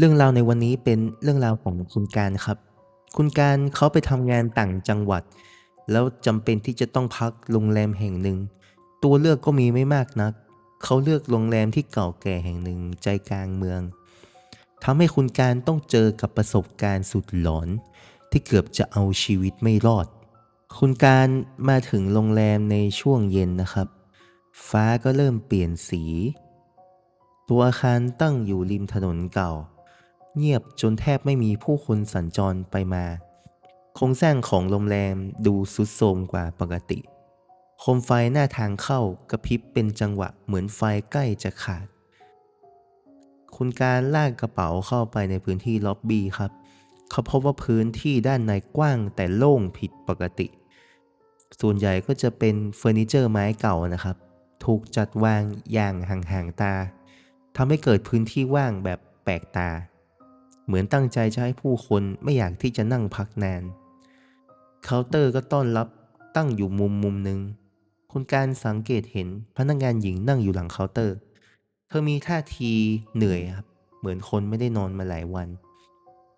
เรื่องราวในวันนี้เป็นเรื่องราวของคุณการครับ คุณการเขาไปทำงานต่างจังหวัด แล้วจำเป็นที่จะต้องพักโรงแรมแห่งหนึ่ง ตัวเลือกก็มีไม่มากนัก เขาเลือกโรงแรมที่เก่าแก่แห่งหนึ่งใจกลางเมืองทำให้คุณการต้องเจอกับประสบการณ์สุดหลอน ที่เกือบจะเอาชีวิตไม่รอด คุณการมาถึงโรงแรมในช่วงเย็นนะครับ ฟ้าก็เริ่มเปลี่ยนสี ตัวอาคารตั้งอยู่ริมถนนเก่า เงียบจนแทบไม่มีผู้คนสัญจรไปมา โครงสร้างของโรงแรมดูสุดโทมกว่าปกติ โคมไฟหน้าทางเข้ากระพริบเป็นจังหวะเหมือนไฟใกล้จะขาด คุณการลากกระเป๋าเข้าไปในพื้นที่ล็อบบี้ครับ เขาพบว่าพื้นที่ด้านในกว้างแต่โล่งผิดปกติ ส่วนใหญ่ก็จะเป็นเฟอร์นิเจอร์ไม้เก่านะครับ ถูกจัดวางอย่างห่างๆตาทำให้เกิดพื้นที่ว่างแบบแปลกตา เหมือนตั้งใจจะให้ผู้คนไม่อยากที่จะนั่งพักนาน เคาน์เตอร์ก็ต้อนรับตั้งอยู่มุมมุมหนึ่งคุณการสังเกตเห็นพนักงานหญิงนั่งอยู่หลังเคาน์เตอร์ เธอมีท่าทีเหนื่อยครับ เหมือนคนไม่ได้นอนมาหลายวัน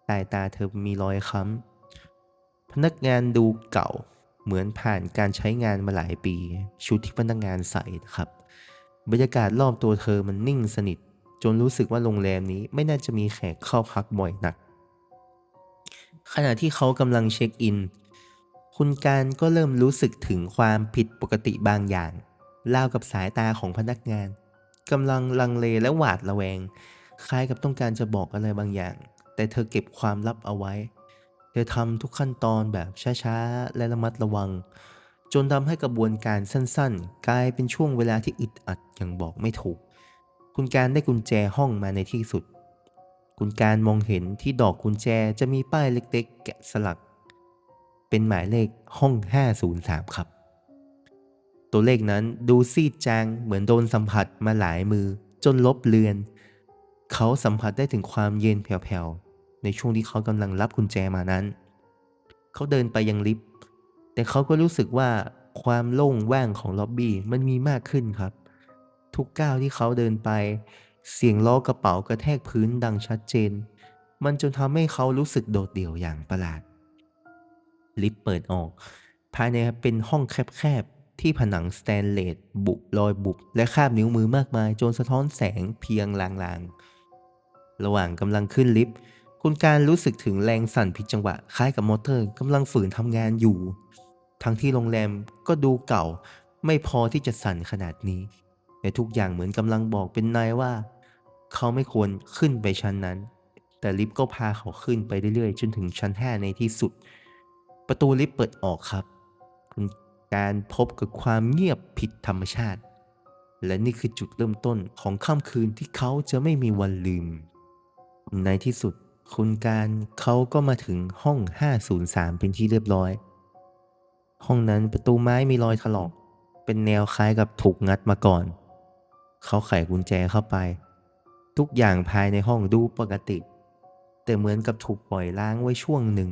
สายตาเธอมีรอยค้ำพนักงานดูเก่าเหมือนผ่านการใช้งานมาหลายปี ชุดที่พนักงานใส่นะครับ บรรยากาศรอบตัวเธอมันนิ่งสนิท จนรู้สึกว่าโรงแรมนี้ไม่น่าจะมีแขกเข้าพักบ่อยนัก ขณะที่เขากำลังเช็คอิน คุณการก็เริ่มรู้สึกถึงความผิดปกติบางอย่างรากับสายตาของพนักงานกำลังลังเลและหวาดระแวง คล้ายกับต้องการจะบอกอะไรบางอย่าง แต่เธอเก็บความลับเอาไว้ เธอทำทุกขั้นตอนแบบช้าๆ และระมัดระวัง จนทำให้กระบวนการสั้นๆ กลายเป็นช่วงเวลาที่อึดอัดอย่างบอกไม่ถูก คุณการได้กุญแจห้องมาในที่สุด คุณการมองเห็นที่ดอกกุญแจจะมีป้ายเล็กๆ แกะสลัก เป็นหมายเลขห้อง 503 ครับ ตัวเลขนั้นดูซีดจางเหมือนโดนสัมผัสมาหลายมือจนลบเลือน เขาสัมผัสได้ถึงความเย็นแผ่วๆ ในช่วงที่เขากำลังรับกุญแจมานั้น เขาเดินไปยังลิฟต์แต่เขาก็รู้สึกว่าความโล่งว่างของล็อบบี้มันมีมากขึ้นครับ ทุกก้าวที่เขาเดินไป เสียงล้อกระเป๋ากระแทกพื้นดังชัดเจน มันจนทำให้เขารู้สึกโดดเดี่ยวอย่างประหลาด ลิฟต์เปิดออก ภายในเป็นห้องแคบๆ ที่ผนังสแตนเลสบุบรอยบุบ และคาบนิ้วมือมากมาย จนสะท้อนแสงเพียงลางๆ ระหว่างกำลังขึ้นลิฟต์คุณการรู้สึกถึงแรงสั่นผิดจังหวะคล้ายกับมอเตอร์กำลังฝืนทำงานอยู่ ทั้งที่โรงแรมก็ดูเก่าไม่พอที่จะสั่นขนาดนี้ แต่ทุกอย่างเหมือนกำลังบอกเป็นนายว่า เขาไม่ควรขึ้นไปชั้นนั้น แต่ลิฟต์ก็พาเขาขึ้นไปเรื่อยๆ จนถึงชั้น5ในที่สุด ประตูลิฟต์เปิดออกครับ คุณการพบกับความเงียบผิดธรรมชาติ และนี่คือจุดเริ่มต้นของค่ำคืนที่เขาจะไม่มีวันลืม ในที่สุดคุณการเขาก็มาถึงห้อง 503 เป็นที่เรียบร้อย ห้องนั้นประตูไม้มีรอยถลอก เป็นแนวคล้ายกับถูกงัดมาก่อน เขาไขกุญแจเข้าไป ทุกอย่างภายในห้องดูปกติ แต่เหมือนกับถูกปล่อยล้างไว้ช่วงหนึ่ง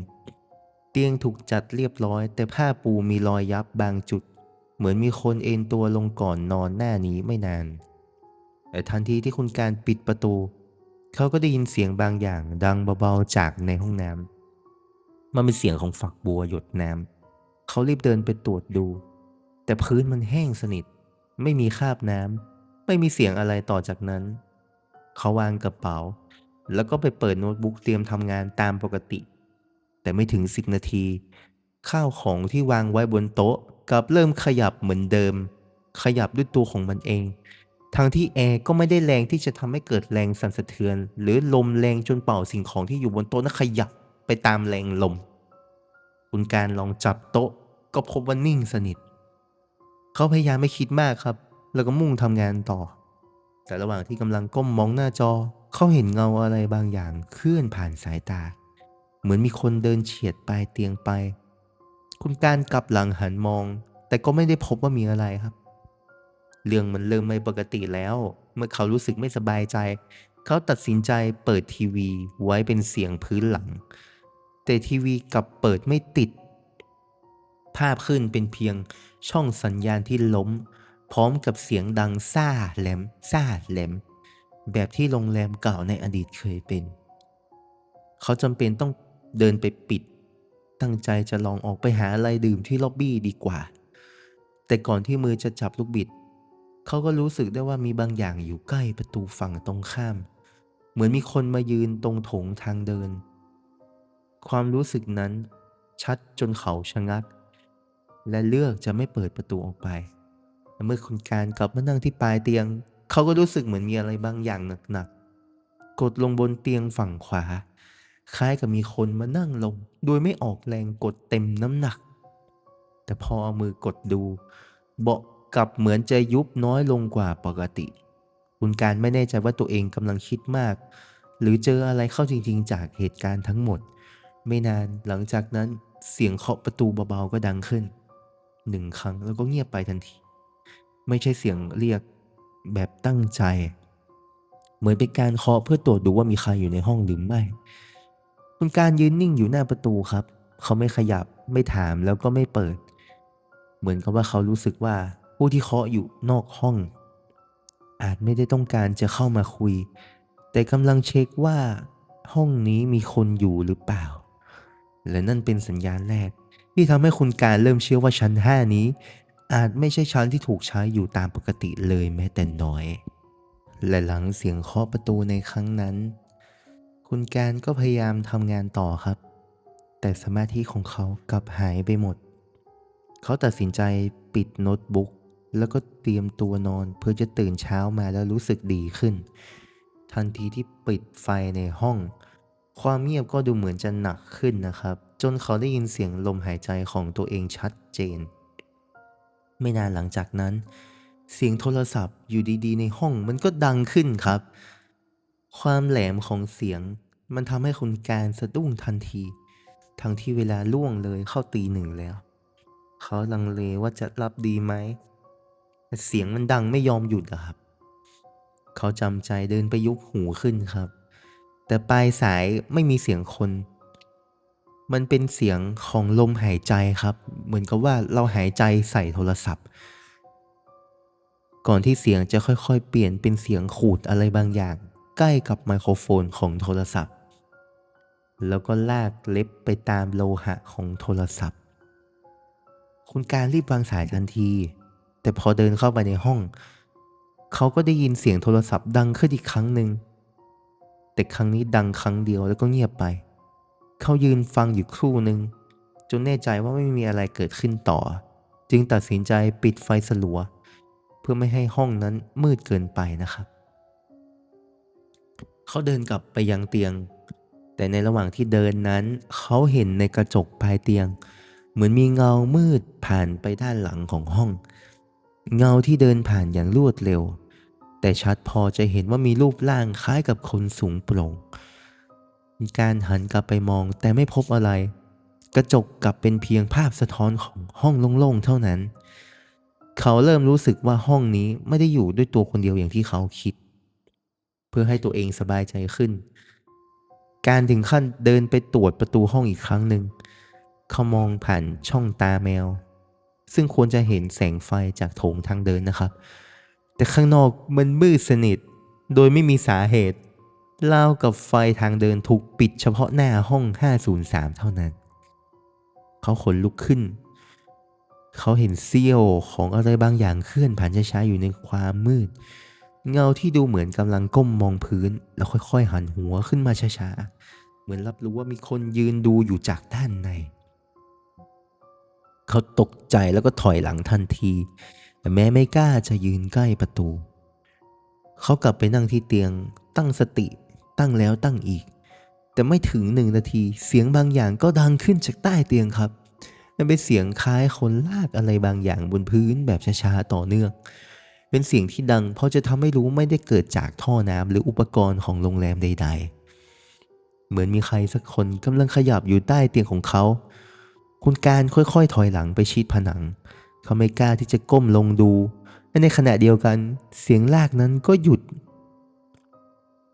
เตียงถูกจัดเรียบร้อย แต่ผ้าปูมีรอยยับบางจุด เหมือนมีคนเอนตัวลงก่อนนอนหน้านี้ไม่นาน แต่ทันทีที่คุณการปิดประตู เขาก็ได้ยินเสียงบางอย่างดังเบาๆจากในห้องน้ำมันเป็นเสียงของฝักบัวหยดน้ำเขารีบเดินไปตรวจดู แต่พื้นมันแห้งสนิท ไม่มีคราบน้ำ ไม่มีเสียงอะไรต่อจากนั้น เขาวางกระเป๋า แล้วก็ไปเปิดโน้ตบุ๊กเตรียมทำงานตามปกติ แต่ไม่ถึง10นาที ข้าวของที่วางไว้บนโต๊ะกลับเริ่มขยับเหมือนเดิม ขยับด้วยตัวของมันเอง ทั้งที่แอร์ก็ไม่ได้แรงที่จะทำให้เกิดแรงสั่นสะเทือน หรือลมแรงจนเป่าสิ่งของที่อยู่บนโต๊ะนั้นขยับไปตามแรงลม คุณการลองจับโต๊ะก็พบว่านิ่งสนิท เขาพยายามไม่คิดมากครับ แล้วก็มุ่งทำงานต่อ แต่ระหว่างที่กำลังก้มมองหน้าจอ เขาเห็นเงาอะไรบางอย่างเคลื่อนผ่านสายตา เหมือนมีคนเดินเฉียดปลายเตียงไป คุณการกลับหลังหันมอง แต่ก็ไม่ได้พบว่ามีอะไรครับ เรื่องมันเริ่มไม่ปกติแล้ว เมื่อเขารู้สึกไม่สบายใจ เขาตัดสินใจเปิดทีวีไว้เป็นเสียงพื้นหลัง แต่ทีวีกลับเปิดไม่ติด ภาพขึ้นเป็นเพียงช่องสัญญาณที่ล้ม พร้อมกับเสียงดังซ่าแหลมซ่าแหลม แบบที่โรงแรมเก่าในอดีตเคยเป็น เขาจำเป็นต้องเดินไปปิด ตั้งใจจะลองออกไปหาอะไรดื่มที่ล็อบบี้ดีกว่า แต่ก่อนที่มือจะจับลูกบิด เขาก็รู้สึกได้ว่ามีบางอย่างอยู่ใกล้ประตูฝั่งตรงข้าม เหมือนมีคนมายืนตรงโถงทางเดิน ความรู้สึกนั้นชัดจนเขาชะงัก และเลือกจะไม่เปิดประตูออกไป เมื่อคุณการกลับมานั่งที่ปลายเตียง เขาก็รู้สึกเหมือนมีอะไรบางอย่างหนักๆ กดลงบนเตียงฝั่งขวา คล้ายกับมีคนมานั่งลง โดยไม่ออกแรงกดเต็มน้ำหนัก แต่พอเอามือกดดู เบาะกลับเหมือนจะยุบน้อยลงกว่าปกติ คุณการไม่แน่ใจว่าตัวเองกำลังคิดมาก หรือเจออะไรเข้าจริงๆ จากเหตุการณ์ทั้งหมด ไม่นานหลังจากนั้นเสียงเคาะประตูเบาๆก็ดังขึ้นหนึ่งครั้งแล้วก็เงียบไปทันที ไม่ใช่เสียงเรียกแบบตั้งใจ เหมือนเป็นการเคาะเพื่อตรวจดูว่ามีใครอยู่ในห้องหรือไม่ คุณการยืนนิ่งอยู่หน้าประตูครับ เขาไม่ขยับไม่ถามแล้วก็ไม่เปิด เหมือนกับว่าเขารู้สึกว่าผู้ที่เคาะอยู่นอกห้อง อาจไม่ได้ต้องการจะเข้ามาคุย แต่กำลังเช็คว่า ห้องนี้มีคนอยู่หรือเปล่า และนั่นเป็นสัญญาณแรกที่ทำให้คุณการเริ่มเชื่อว่าชั้น5นี้ อาจไม่ใช่ชั้นที่ถูกใช้อยู่ตามปกติเลยแม้แต่น้อย และหลังเสียงเคาะประตูในครั้งนั้น คุณแการก็พยายามทำงานต่อครับ แต่สมาธิของเขากลับหายไปหมด เขาตัดสินใจปิดโน้ตบุ๊กแล้วก็เตรียมตัวนอนเพื่อจะตื่นเช้ามาแล้วรู้สึกดีขึ้น ทันทีที่ปิดไฟในห้อง ความเงียบก็ดูเหมือนจะหนักขึ้นนะครับ จนเขาได้ยินเสียงลมหายใจของตัวเองชัดเจน ไม่นานหลังจากนั้น เสียงโทรศัพท์อยู่ดีๆ ในห้องมันก็ดังขึ้นครับ ความแหลมของเสียงมันทำให้คุณการสะดุ้งทันที ทั้งที่เวลาล่วงเลยเข้าตีหนึ่งแล้ว เขาลังเลว่าจะรับดีไหมแต่เสียงมันดังไม่ยอมหยุดครับ เขาจำใจเดินไปยุกหูขึ้นครับ แต่ปลายสายไม่มีเสียงคน มันเป็นเสียงของลมหายใจครับ เหมือนกับว่าเราหายใจใส่โทรศัพท์ ก่อนที่เสียงจะค่อยๆ เปลี่ยนเป็นเสียงขูดอะไรบางอย่าง ใกล้กับไมโครโฟนของโทรศัพท์ แล้วก็ลากเล็บไปตามโลหะของโทรศัพท์ คุณการรีบวางสายทันที แต่พอเดินเข้าไปในห้อง เขาก็ได้ยินเสียงโทรศัพท์ดังขึ้นอีกครั้งหนึ่งแต่ครั้งนี้ดังครั้งเดียวแล้วก็เงียบไป เขายืนฟังอยู่ครู่หนึ่งจนแน่ใจว่าไม่มีอะไรเกิดขึ้นต่อ จึงตัดสินใจปิดไฟสลัว เพื่อไม่ให้ห้องนั้นมืดเกินไปนะครับ เขาเดินกลับไปยังเตียง แต่ในระหว่างที่เดินนั้น เขาเห็นในกระจกปลายเตียง เหมือนมีเงามืดผ่านไปด้านหลังของห้อง เงาที่เดินผ่านอย่างรวดเร็ว แต่ชัดพอจะเห็นว่ามีรูปร่างคล้ายกับคนสูงโปร่ง มีการหันกลับไปมองแต่ไม่พบอะไร กระจกกลับเป็นเพียงภาพสะท้อนของห้องโล่งๆเท่านั้น เขาเริ่มรู้สึกว่าห้องนี้ไม่ได้อยู่ด้วยตัวคนเดียวอย่างที่เขาคิด เพื่อให้ตัวเองสบายใจขึ้น การถึงขั้นเดินไปตรวจประตูห้องอีกครั้งหนึ่งเขามองผ่านช่องตาแมว ซึ่งควรจะเห็นแสงไฟจากโถงทางเดินนะครับ แต่ข้างนอกมันมืดสนิท โดยไม่มีสาเหตุ ราวกับไฟทางเดินถูกปิดเฉพาะหน้าห้อง 503 เท่านั้น เขาขนลุกขึ้น เขาเห็นเสี้ยวของอะไรบางอย่างเคลื่อนผ่านช้าๆอยู่ในความมืด เงาที่ดูเหมือนกำลังก้มมองพื้น แล้วค่อยๆ หันหัวขึ้นมาช้าๆ เหมือนรับรู้ว่ามีคนยืนดูอยู่จากด้านใน เขาตกใจแล้วก็ถอยหลังทันที แต่แม้ไม่กล้าจะยืนใกล้ประตู เขากลับไปนั่งที่เตียงตั้งสติ ตั้งแล้วตั้งอีก แต่ไม่ถึงหนึ่งนาที เสียงบางอย่างก็ดังขึ้นจากใต้เตียงครับมันเป็นเสียงคล้ายคนลากอะไรบางอย่างบนพื้นแบบช้าๆต่อเนื่อง เป็นเสียงที่ดังเพราะจะทำให้รู้ไม่ได้เกิดจากท่อน้ำหรืออุปกรณ์ของโรงแรมใด ๆ เหมือนมีใครสักคนกำลังขยับอยู่ใต้เตียงของเขา คุณการค่อยๆถอยหลังไปชิดผนัง เขาไม่กล้าที่จะก้มลงดูและในขณะเดียวกัน เสียงลากนั้นก็หยุด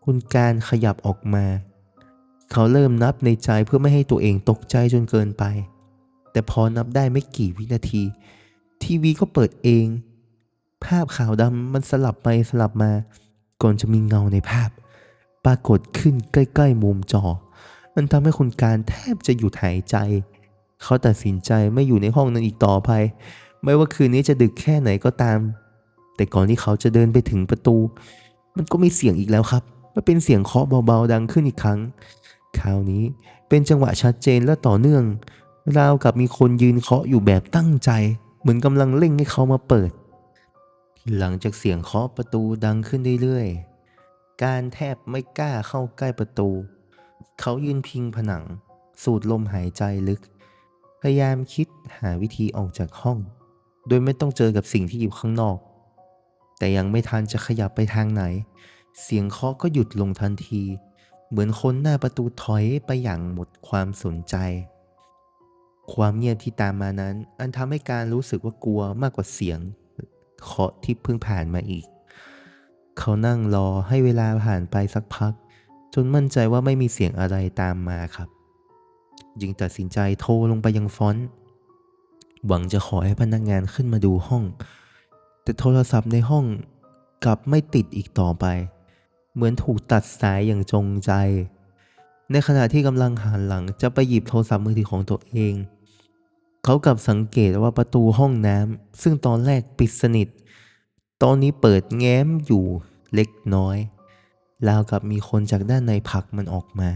คุณการขยับออกมา เขาเริ่มนับในใจเพื่อไม่ให้ตัวเองตกใจจนเกินไป แต่พอนับได้ไม่กี่วินาที ทีวีก็เปิดเอง ภาพขาวดำมันสลับไปสลับมา ก่อนจะมีเงาในภาพ ปรากฏขึ้นใกล้ๆมุมจอ มันทำให้คุณการแทบจะหยุดหายใจ เขาตัดสินใจไม่อยู่ในห้องนั้นอีกต่อไป ไม่ว่าคืนนี้จะดึกแค่ไหนก็ตาม แต่ก่อนที่เขาจะเดินไปถึงประตู มันก็มีเสียงอีกแล้วครับ มันเป็นเสียงเคาะเบาๆดังขึ้นอีกครั้ง คราวนี้เป็นจังหวะชัดเจนและต่อเนื่อง ราวกับมีคนยืนเคาะอยู่แบบตั้งใจ เหมือนกำลังเร่งให้เขามาเปิด หลังจากเสียงเคาะประตูดังขึ้นเรื่อยๆ การแทบไม่กล้าเข้าใกล้ประตู เขายืนพิงผนัง สูดลมหายใจลึก พยายามคิดหาวิธีออกจากห้อง โดยไม่ต้องเจอกับสิ่งที่อยู่ข้างนอก แต่ยังไม่ทันจะขยับไปทางไหน เสียงเคาะก็หยุดลงทันที เหมือนคนหน้าประตูถอยไปอย่างหมดความสนใจ ความเงียบที่ตามมานั้น อันทำให้การรู้สึกว่ากลัวมากกว่าเสียงเคาะที่เพิ่งผ่านมาอีก เขานั่งรอให้เวลาผ่านไปสักพัก จนมั่นใจว่าไม่มีเสียงอะไรตามมาครับ จึงตัดสินใจโทรลงไปยังฟอนต์หวังจะขอให้พนักงานขึ้นมาดูห้อง แต่โทรศัพท์ในห้องกลับไม่ติดอีกต่อไป เหมือนถูกตัดสายอย่างจงใจ ในขณะที่กำลังหันหลังจะไปหยิบโทรศัพท์มือถือของตัวเอง เขากลับสังเกตว่าประตูห้องน้ำซึ่งตอนแรกปิดสนิท ตอนนี้เปิดแง้มอยู่เล็กน้อยราวกับมีคนจากด้านในผักมันออกมา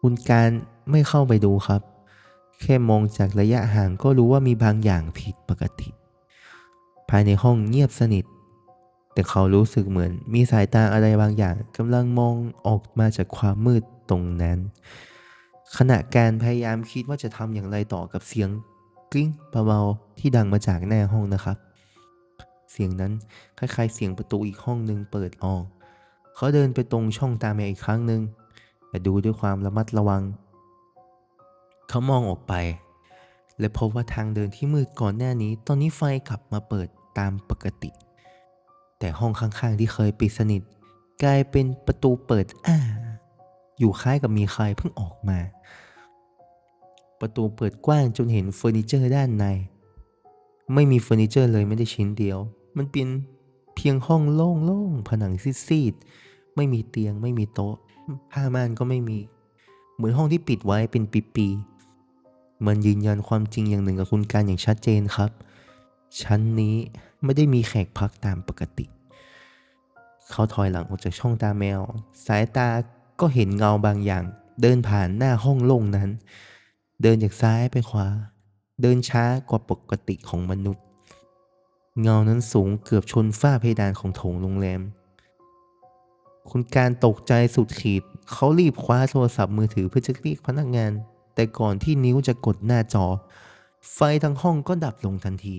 คุณการไม่เข้าไปดูครับ แค่มองจากระยะห่างก็รู้ว่ามีบางอย่างผิดปกติ ภายในห้องเงียบสนิท แต่เขารู้สึกเหมือนมีสายตาอะไรบางอย่างกำลังมองออกมาจากความมืดตรงนั้น ขณะการพยายามคิดว่าจะทำอย่างไรต่อกับเสียงกริ้งเบาๆที่ดังมาจากหน้าห้องนะครับ เสียงนั้นคล้ายๆ เสียงประตูอีกห้องหนึ่งเปิดออก เขาเดินไปตรงช่องตาแมวอีกครั้งหนึ่งแต่ดูด้วยความระมัดระวัง เขามองออกไป และพบว่าทางเดินที่มืดก่อนหน้านี้ ตอนนี้ไฟกลับมาเปิดตามปกติ แต่ห้องข้างๆ ที่เคยปิดสนิท กลายเป็นประตูเปิดอ้าอยู่คล้ายกับมีใครเพิ่งออกมา ประตูเปิดกว้างจนเห็นเฟอร์นิเจอร์ด้านใน ไม่มีเฟอร์นิเจอร์เลยไม่ได้ชิ้นเดียว มันเป็นเพียงห้องโล่งๆผนังซีดๆไม่มีเตียงไม่มีโต๊ะ ผ้าม่านก็ไม่มี เหมือนห้องที่ปิดไว้เป็นปีๆมันยืนยันความจริงอย่างหนึ่งกับคุณการอย่างชัดเจนครับ ชั้นนี้ไม่ได้มีแขกพักตามปกติ เขาถอยหลังออกจากช่องตาแมว สายตาก็เห็นเงาบางอย่าง เดินผ่านหน้าห้องโล่งนั้น เดินจากซ้ายไปขวา เดินช้ากว่าปกติของมนุษย์ เงานั้นสูงเกือบชนฝ้าเพดานของโถงโรงแรม คุณการตกใจสุดขีด เขารีบคว้าโทรศัพท์มือถือเพื่อจะเรียกพนักงาน แต่ก่อนที่นิ้วจะกดหน้าจอ ไฟทั้งห้องก็ดับลงทันที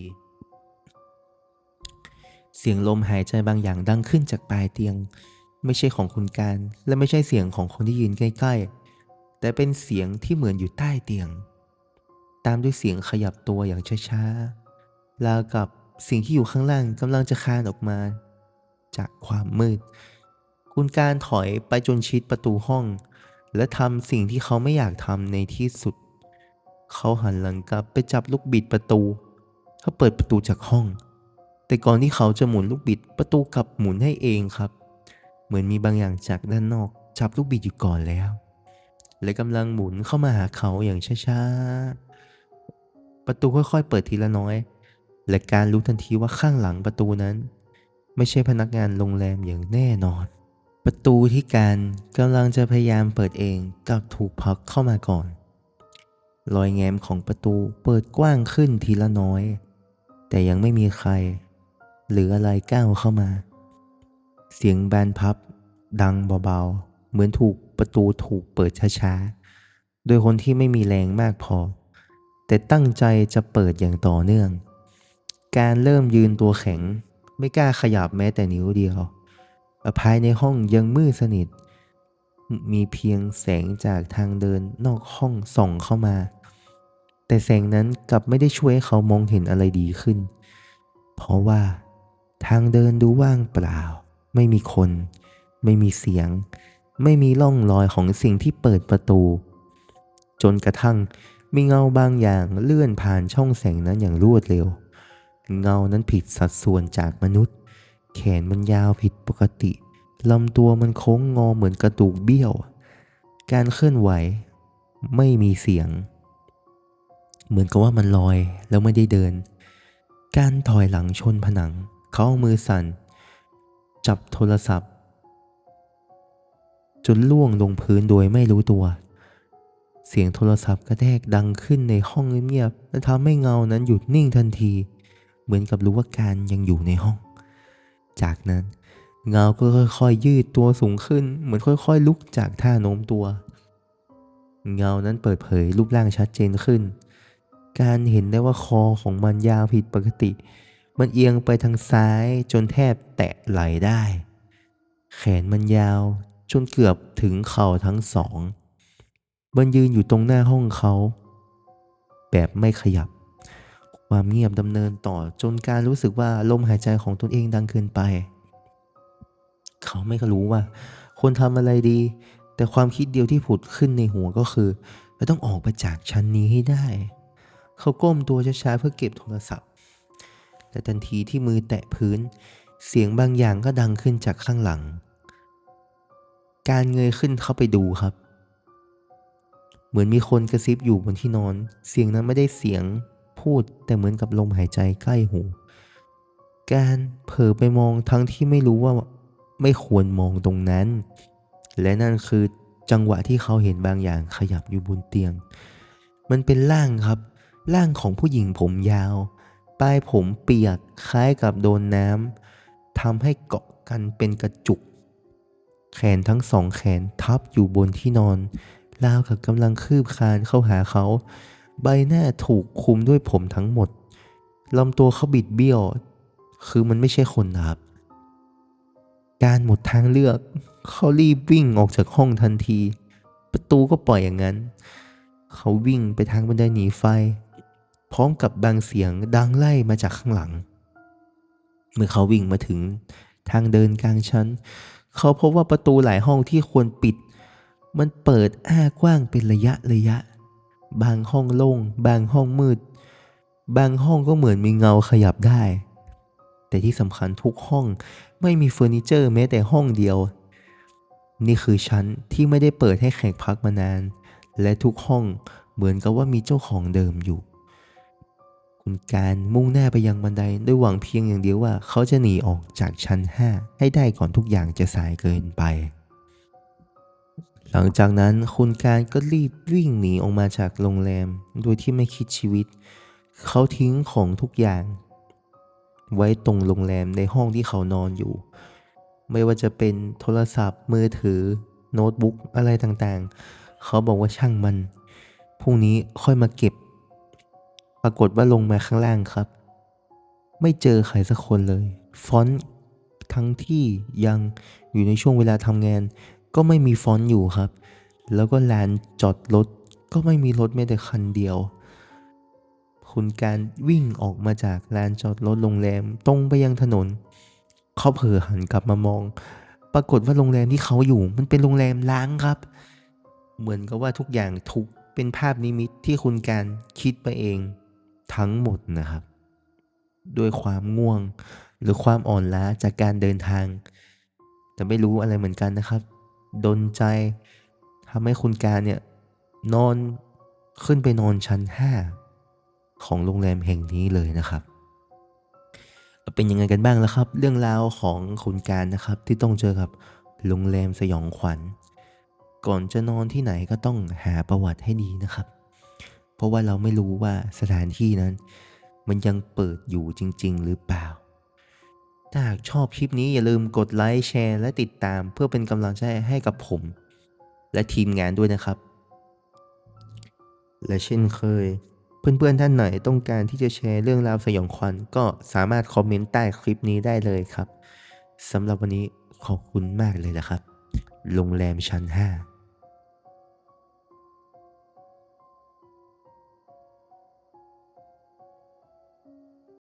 เสียงลมหายใจบางอย่างดังขึ้นจากปลายเตียง ไม่ใช่ของคุณการ และไม่ใช่เสียงของคนที่ยืนใกล้ ๆ แต่เป็นเสียงที่เหมือนอยู่ใต้เตียง ตามด้วยเสียงขยับตัวอย่างช้าๆราวกับสิ่งที่อยู่ข้างล่างกำลังจะคานออกมา จากความมืด คุณการถอยไปจนชิดประตูห้อง และทำสิ่งที่เขาไม่อยากทำในที่สุด เขาหันหลังกลับไปจับลูกบิดประตู เขาเปิดประตูจากห้อง แต่ก่อนที่เขาจะหมุนลูกบิดประตูกลับหมุนให้เองครับ เหมือนมีบางอย่างจากด้านนอกจับลูกบิดอยู่ก่อนแล้ว และกำลังหมุนเข้ามาหาเขาอย่างช้าๆ ประตูค่อยๆ เปิดทีละน้อย และการรู้ทันทีว่าข้างหลังประตูนั้น ไม่ใช่พนักงานโรงแรมอย่างแน่นอน ประตูที่การกำลังจะพยายามเปิดเองกลับถูกผลักเข้ามาก่อน รอยแง้มของประตูเปิดกว้างขึ้นทีละน้อย แต่ยังไม่มีใคร หรืออะไรก้าวเข้ามา เสียงบานพับ ดังเบาๆ เหมือนถูกประตูถูกเปิดช้าๆ โดยคนที่ไม่มีแรงมากพอ แต่ตั้งใจจะเปิดอย่างต่อเนื่อง การเริ่มยืนตัวแข็ง ไม่กล้าขยับแม้แต่นิ้วเดียวภายในห้องยังมืดสนิท มีเพียงแสงจากทางเดินนอกห้องส่องเข้ามา แต่แสงนั้นกลับไม่ได้ช่วยให้เขามองเห็นอะไรดีขึ้น เพราะว่า ทางเดินดูว่างเปล่า ไม่มีคน ไม่มีเสียง ไม่มีร่องรอยของสิ่งที่เปิดประตู จนกระทั่งมีเงาบางอย่างเลื่อนผ่านช่องแสงนั้นอย่างรวดเร็ว เงานั้นผิดสัดส่วนจากมนุษย์ แขนมันยาวผิดปกติลำตัวมันโค้งงอเหมือนกระดูกเบี้ยว การเคลื่อนไหวไม่มีเสียง เหมือนกับว่ามันลอยแล้วไม่ได้เดิน การถอยหลังชนผนัง เขาเอามือสั่น จับโทรศัพท์ จนล่วงลงพื้นโดยไม่รู้ตัว เสียงโทรศัพท์กระแทกดังขึ้นในห้องเงียบๆและทำให้เงานั้นหยุดนิ่งทันที เหมือนกับรู้ว่าการยังอยู่ในห้อง จากนั้นเงาก็ค่อยๆยืดตัวสูงขึ้น เหมือนค่อยๆ ลุกจากท่าโน้มตัว เงานั้นเปิดเผยรูปร่างชัดเจนขึ้น การเห็นได้ว่าคอของมันยาวผิดปกติ มันเอียงไปทางซ้ายจนแทบแตะไหลได้ แขนมันยาวจนเกือบถึงเข่าทั้งสอง มันยืนอยู่ตรงหน้าห้องเขา แบบไม่ขยับ ความเงียบดำเนินต่อจนการรู้สึกว่าลมหายใจของตนเองดังเกินไป เขาไม่รู้ว่าควรทำอะไรดี แต่ความคิดเดียวที่ผุดขึ้นในหัวก็คือเราต้องออกไปจากชั้นนี้ให้ได้ เขาก้มตัวช้าๆเพื่อเก็บโทรศัพท์ แต่ทันทีที่มือแตะพื้น เสียงบางอย่างก็ดังขึ้นจากข้างหลัง การเงยขึ้นเข้าไปดูครับ เหมือนมีคนกระซิบอยู่บนที่นอน เสียงนั้นไม่ได้เสียงพูดแต่เหมือนกับลมหายใจใกล้หู การเผลอไปมองทั้งที่ไม่รู้ว่าไม่ควรมองตรงนั้น และนั่นคือจังหวะที่เขาเห็นบางอย่างขยับอยู่บนเตียง มันเป็นร่างครับ ร่างของผู้หญิงผมยาว ปลายผมเปียกคล้ายกับโดนน้ำทำให้เกาะกันเป็นกระจุก แขนทั้งสองแขนทับอยู่บนที่นอนราวกับกำลังคืบคานเข้าหาเขา ใบหน้าถูกคลุมด้วยผมทั้งหมดลำตัวเขาบิดเบี้ยว คือมันไม่ใช่คนนะครับ การหมดทางเลือก เขารีบวิ่งออกจากห้องทันที ประตูก็ปล่อยอย่างนั้น เขาวิ่งไปทางบันไดหนีไฟ พร้อมกับบางเสียงดังไล่มาจากข้างหลัง เมื่อเขาวิ่งมาถึงทางเดินกลางชั้น เขาพบว่าประตูหลายห้องที่ควรปิด มันเปิดอ้ากว้างเป็นระยะระยะ บางห้องโล่ง บางห้องมืด บางห้องก็เหมือนมีเงาขยับได้ แต่ที่สำคัญทุกห้องไม่มีเฟอร์นิเจอร์แม้แต่ห้องเดียว นี่คือชั้นที่ไม่ได้เปิดให้แขกพักมานาน และทุกห้องเหมือนกับว่ามีเจ้าของเดิมอยู่ คุณการมุ่งหน้าไปยังบันไดด้วยหวังเพียงอย่างเดียวว่า เขาจะหนีออกจากชั้น 5 ให้ได้ก่อนทุกอย่างจะสายเกินไป หลังจากนั้นคุณการก็รีบวิ่งหนีออกมาจากโรงแรม โดยที่ไม่คิดชีวิต เขาทิ้งของทุกอย่าง ไว้ตรงโรงแรมในห้องที่เขานอนอยู่ ไม่ว่าจะเป็นโทรศัพท์ มือถือ โน้ตบุ๊กอะไรต่างๆ เขาบอกว่าช่างมันพรุ่งนี้ค่อยมาเก็บ รากฏว่าลงมาข้างล่างครับ ไม่เจอใครสักคนเลย ฟอนต์ทั้งที่ยังอยู่ในช่วงเวลาทำงาน ก็ไม่มีฟอนต์อยู่ครับ แล้วก็ลานจอดรถก็ไม่มีรถแม้แต่คันเดียว คุณการวิ่งออกมาจากลานจอดรถโรงแรมตรงไปยังถนน เขาเผลอหันกลับมามอง ปรากฏว่าโรงแรมที่เขาอยู่ มันเป็นโรงแรมล้างครับ เหมือนกับว่าทุกอย่างถูกเป็นภาพนิมิตที่คุณการคิดไปเอง ทั้งหมดนะครับ ด้วยความง่วงหรือความอ่อนล้าจากการเดินทาง แต่ไม่รู้อะไรเหมือนกันนะครับ ดนใจทำให้คุณการเนี่ยนอนขึ้นไปนอนชั้น 5 ของโรงแรมแห่งนี้เลยนะครับ เป็นยังไงกันบ้างแล้วครับ เรื่องราวของคุณการนะครับที่ต้องเจอกับโรงแรมสยองขวัญ ก่อนจะนอนที่ไหนก็ต้องหาประวัติให้ดีนะครับ เพราะว่าเราไม่รู้ว่าสถานที่นั้น มันยังเปิดอยู่จริง ๆ หรือเปล่า ถ้าหากชอบคลิปนี้อย่าลืมกดไลค์แชร์และติดตามเพื่อเป็นกำลังใจให้กับผม และทีมงานด้วยนะครับ และเช่นเคย เพื่อนๆท่านไหนต้องการที่จะแชร์เรื่องราวสยองขวัญก็สามารถคอมเมนต์ใต้คลิปนี้ได้เลยครับสำหรับวันนี้ขอบคุณมากเลยนะครับ โรงแรมชั้น 5